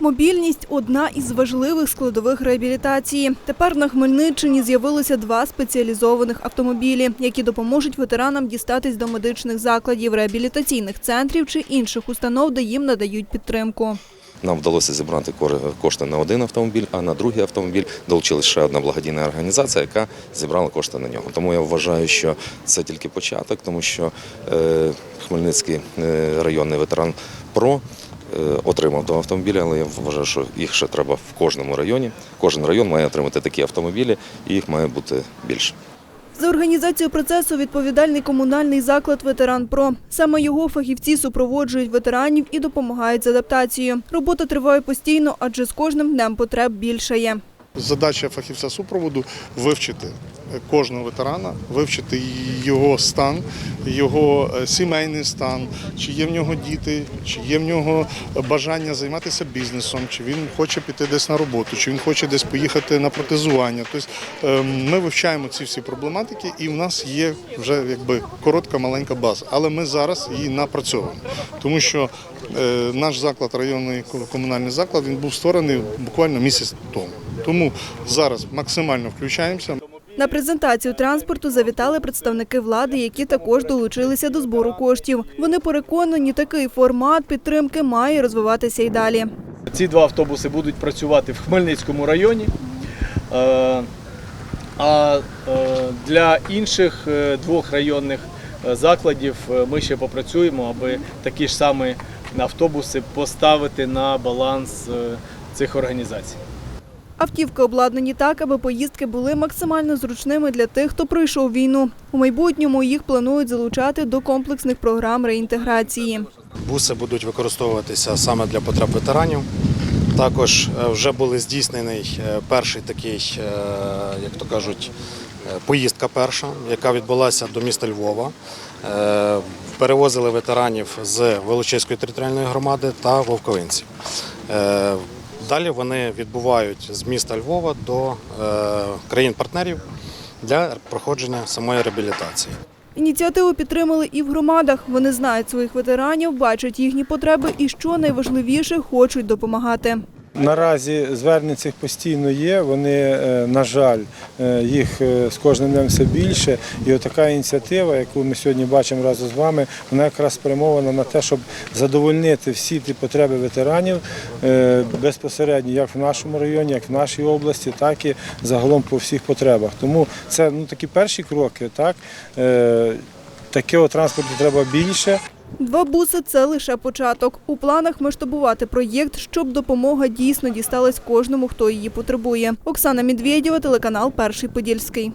Мобільність одна із важливих складових реабілітації. Тепер на Хмельниччині з'явилося два спеціалізованих автомобілі, які допоможуть ветеранам дістатись до медичних закладів, реабілітаційних центрів чи інших установ, де їм надають підтримку. Нам вдалося зібрати кошти на один автомобіль, а на другий автомобіль долучилася ще одна благодійна організація, яка зібрала кошти на нього. Тому я вважаю, що це тільки початок, тому що е, Хмельницький е, районний ветеран ПРО отримав до автомобіля, але я вважаю, що їх ще треба в кожному районі. Кожен район має отримати такі автомобілі, і їх має бути більше. За організацію процесу відповідальний комунальний заклад Ветеран Про. Саме його фахівці супроводжують ветеранів і допомагають з адаптацією. Робота триває постійно, адже з кожним днем потреб більшає. Задача фахівця супроводу вивчити кожного ветерана, вивчити його стан, його е, сімейний стан, чи є в нього діти, чи є в нього бажання займатися бізнесом, чи він хоче піти десь на роботу, чи він хоче десь поїхати на протезування. Тобто е, ми вивчаємо ці всі проблематики, і в нас є вже якби коротка маленька база. Але ми зараз її напрацьовуємо, тому що е, наш заклад, районний комунальний заклад, він був створений буквально місяць тому. Тому зараз максимально включаємося. На презентацію транспорту завітали представники влади, які також долучилися до збору коштів. Вони переконані, такий формат підтримки має розвиватися і далі. Ці два автобуси будуть працювати в Хмельницькому районі. Е, А е, для інших е, двох районних закладів ми ще попрацюємо, аби такі ж самі автобуси поставити на баланс цих організацій. Автівки обладнані так, аби поїздки були максимально зручними для тих, хто пройшов війну. У майбутньому їх планують залучати до комплексних програм реінтеграції. Буси будуть використовуватися саме для потреб ветеранів. Також е, вже були здійснений е, перший такий, е, як то кажуть, поїздка перша, яка відбулася до міста Львова. Перевозили ветеранів з Волочиської територіальної громади та Вовковинців. Далі вони відбувають з міста Львова до е, країн-партнерів для проходження самої реабілітації. Ініціативу підтримали і в громадах. Вони знають своїх ветеранів, бачать їхні потреби і, що найважливіше, хочуть допомагати. Наразі звернень цих постійно є. Вони, е, на жаль, е, їх е, з кожним днем все більше. І отака ініціатива, яку ми сьогодні бачимо разом з вами, вона якраз спрямована на те, щоб задовольнити всі ті потреби ветеранів безпосередньо, як в нашому районі, як в нашій області, так і загалом по всіх потребах. Тому це ну, такі перші кроки. Так? Такого транспорту треба більше. Два буси це лише початок. У планах масштабувати проєкт, щоб допомога дійсно дісталась кожному, хто її потребує. Оксана Медведєва, телеканал Перший Подільський.